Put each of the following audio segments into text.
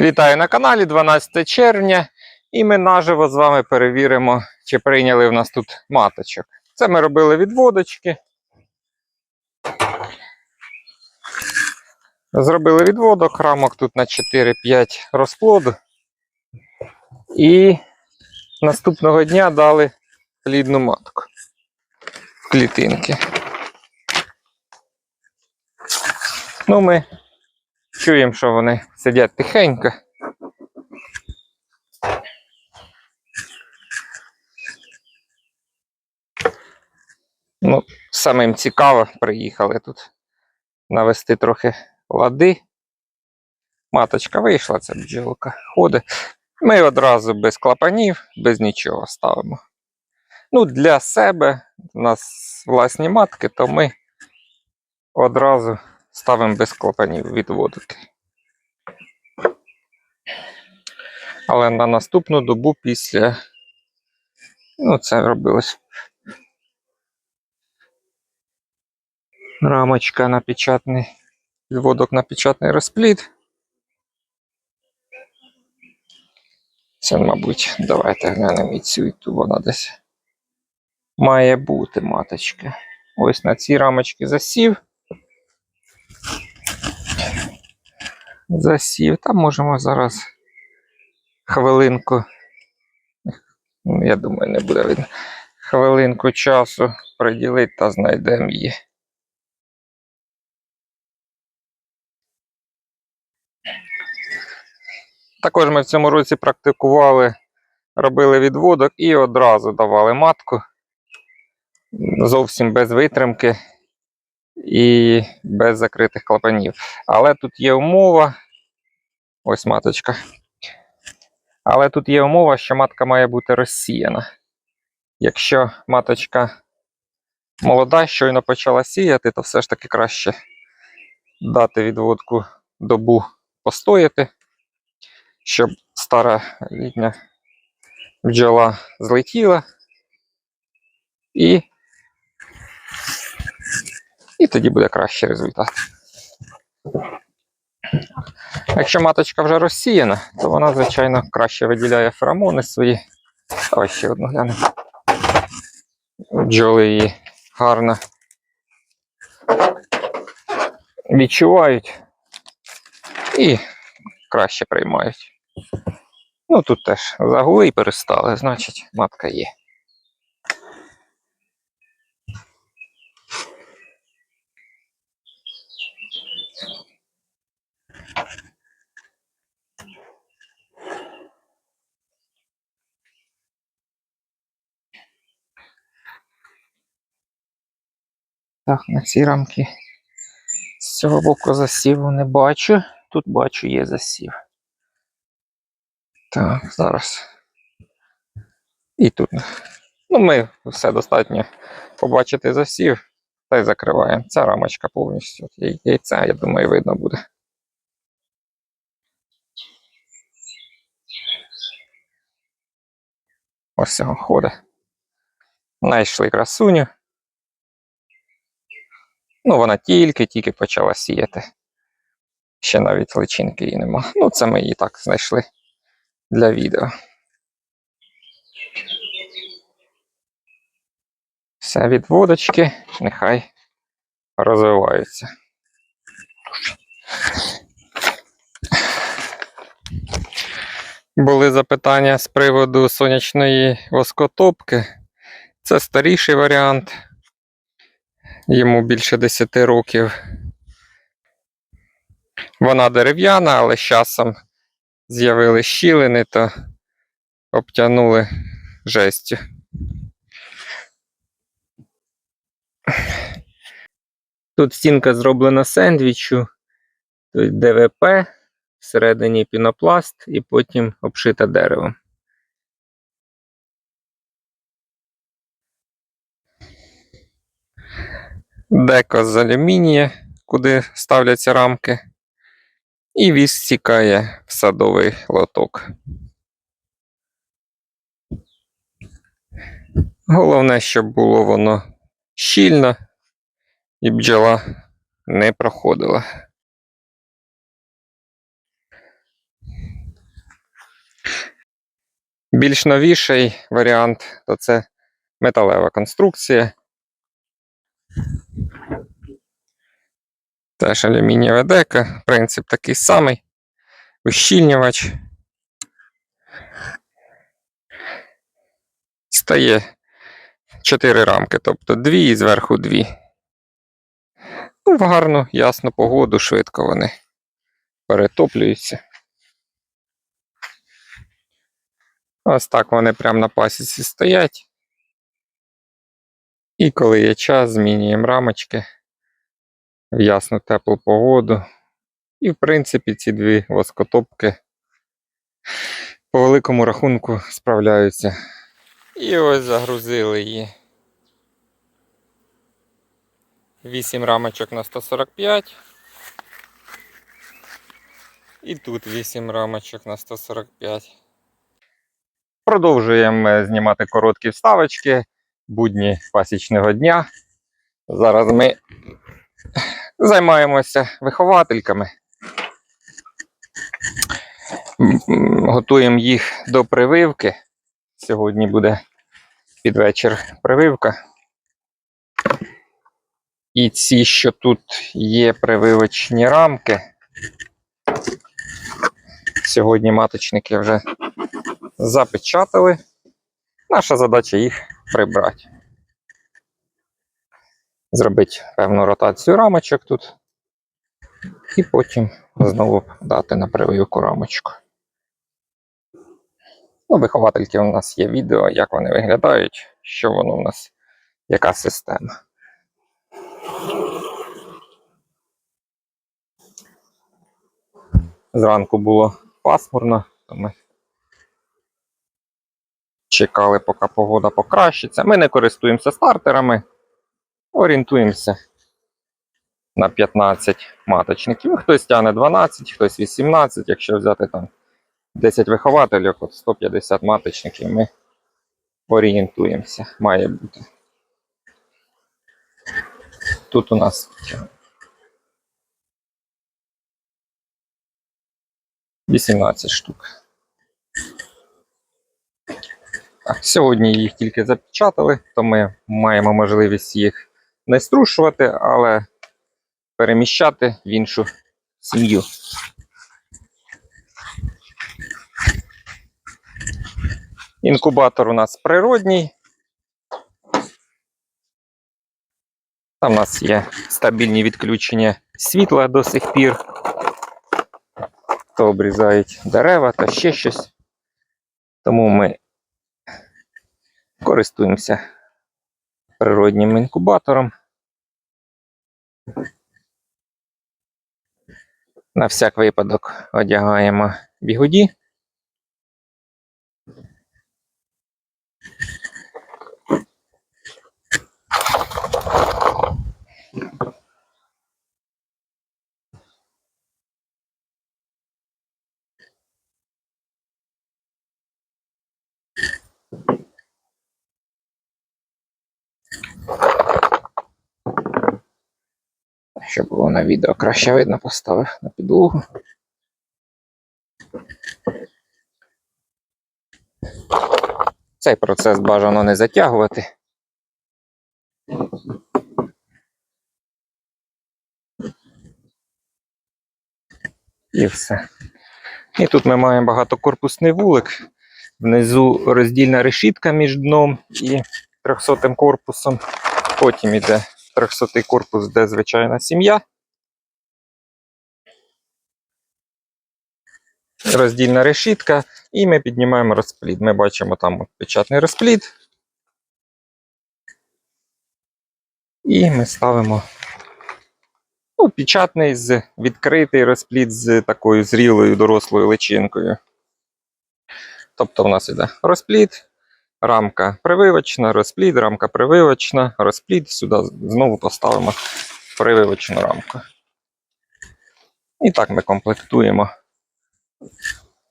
Вітаю на каналі 12 червня, і ми наживо з вами перевіримо, чи прийняли в нас тут маточок. Це ми робили відводочки. Зробили відводок, рамок тут на 4-5 розплоду. І наступного дня дали плідну матку клітинки. Ну, ми чуємо, що вони сидять тихенько. Ну, самим цікаво, приїхали тут навести трохи лади. Маточка вийшла, це бджілка ходить. Ми одразу без клапанів, без нічого ставимо. Ну, для себе, у нас власні матки, то ми одразу ставимо без клапанів відводити. Але на наступну добу після. Ну, це робилось. Рамочка на печатний, відводок на печатний розплід. Це, мабуть, давайте глянемо і цю, і ту вона десь має бути маточка. Ось на цій рамочці засів. Засів. Там можемо зараз хвилинку. ну, Я думаю, не буде видно. Хвилинку часу приділити та знайдемо її. Також ми в цьому році практикували, робили відводок і одразу давали матку. Зовсім без витримки і без закритих клапанів. Але тут є умова. Ось маточка. Але тут є умова, що матка має бути розсіяна. Якщо маточка молода, щойно почала сіяти, то все ж таки краще дати відводку добу постояти, щоб стара літня бджола злетіла. І, і тоді буде кращий результат. Якщо маточка вже розсіяна, то вона, звичайно, краще виділяє феромони свої. Давай ще одну глянемо. Бджоли її гарно відчувають і краще приймають. Ну тут теж загули і перестали, значить, матка є. Так, на ці рамки з цього боку засіву не бачу. Тут бачу, є засів. Так, зараз. І тут. Ну, ми все достатньо побачити засів та й закриваємо. Ця рамочка повністю. Яйця, я думаю, видно буде. Ось цього ходить. Знайшли красуню. Ну, вона тільки-тільки почала сіяти. Ще навіть личинки її нема. Ну, це ми її так знайшли для відео. Все відводочки, нехай розвиваються. Були запитання з приводу сонячної воскотопки. Це старіший варіант. Йому більше 10 років. Вона дерев'яна, але з часом з'явили щілини, то обтянули жестю. Тут стінка зроблена сендвічу, тут ДВП, всередині пінопласт і потім обшита деревом. Деко з алюмінія, куди ставляться рамки, і віз стікає в садовий лоток. Головне, щоб було воно щільно і бджола не проходила. Більш новіший варіант то це металева конструкція. Теж алюмінієва дека. Принцип такий самий. Ущільнювач. Стає 4 рамки, тобто дві і зверху дві. Ну, в гарну, ясну погоду, швидко вони перетоплюються. Ось так вони прямо на пасіці стоять. І коли є час, змінюємо рамочки в ясну теплу погоду. І, в принципі, ці дві воскотопки по великому рахунку справляються. І ось загрузили її. 8 рамочок на 145. І тут 8 рамочок на 145. Продовжуємо знімати короткі вставочки, будні пасічного дня. Зараз ми займаємося виховательками. Готуємо їх до прививки. Сьогодні буде під вечір прививка. І ці, що тут є прививочні рамки. Сьогодні маточники вже запечатали. Наша задача їх прибрати. Зробити певну ротацію рамочок тут. І потім знову дати на прививку рамочку. Ну, виховательки у нас є відео, як вони виглядають, що воно у нас, яка система. Зранку було пасмурно, то ми чекали, поки погода покращиться. Ми не користуємося стартерами, орієнтуємося на 15 маточників. Хтось тягне 12, хтось 18, якщо взяти там 10 вихователів, от 150 маточників ми орієнтуємося. Має бути. Тут у нас 18 штук. Так, сьогодні їх тільки запечатали, то ми маємо можливість їх не струшувати, але переміщати в іншу сім'ю. Інкубатор у нас природній. Там у нас є стабільні відключення світла до сих пір. То обрізають дерева та ще щось. Тому ми користуємося природнім інкубатором. На всяк випадок одягаємо бігуді. Щоб було на відео краще видно, поставив на підлогу. Цей процес бажано не затягувати. І все. І тут ми маємо багатокорпусний вулик. Внизу роздільна решітка між дном і 300 корпусом. Потім іде 300 корпус, де звичайна сім'я. Роздільна решітка, і ми піднімаємо розплід. Ми бачимо там печатний розплід. І ми ставимо ну, печатний з відкритий розплід з такою зрілою дорослою личинкою. Тобто в нас іде розплід, рамка прививочна, розплід, рамка прививочна, розплід. Сюди знову поставимо прививочну рамку. І так ми комплектуємо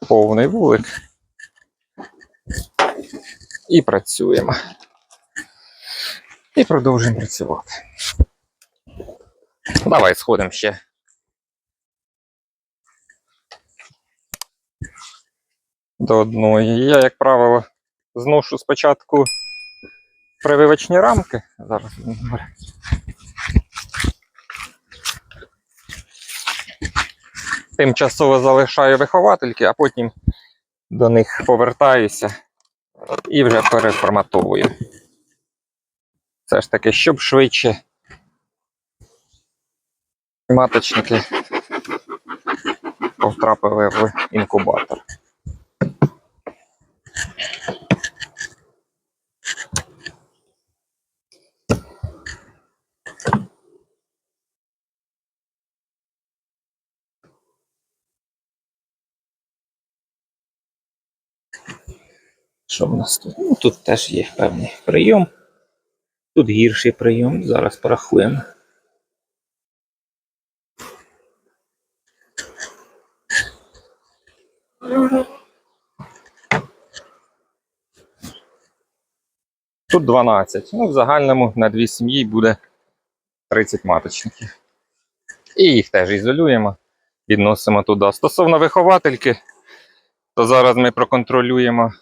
повний вулик і працюємо. І продовжуємо працювати. Давай сходимо ще до одної. Я, як правило, зношу спочатку прививочні рамки. Зараз. Тимчасово залишаю виховательки, а потім до них повертаюся і вже переформатовую. Все ж таки, щоб швидше маточники потрапили в інкубатор. Що в нас тут? Ну, тут теж є певний прийом. Тут гірший прийом. Зараз порахуємо. Тут 12. Ну, в загальному на дві сім'ї буде 30 маточників. І їх теж ізолюємо, відносимо туди. Стосовно виховательки, то зараз ми проконтролюємо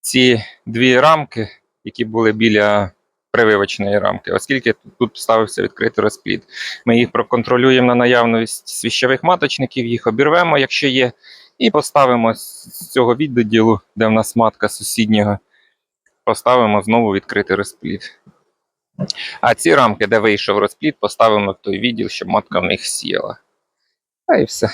ці дві рамки, які були біля прививочної рамки, оскільки тут ставився відкритий розплід. Ми їх проконтролюємо на наявність свіщових маточників, їх обірвемо, якщо є, і поставимо з цього відділу, де в нас матка сусіднього, поставимо знову відкритий розплід. А ці рамки, де вийшов розплід, поставимо в той відділ, щоб матка в них сіяла. Та і все.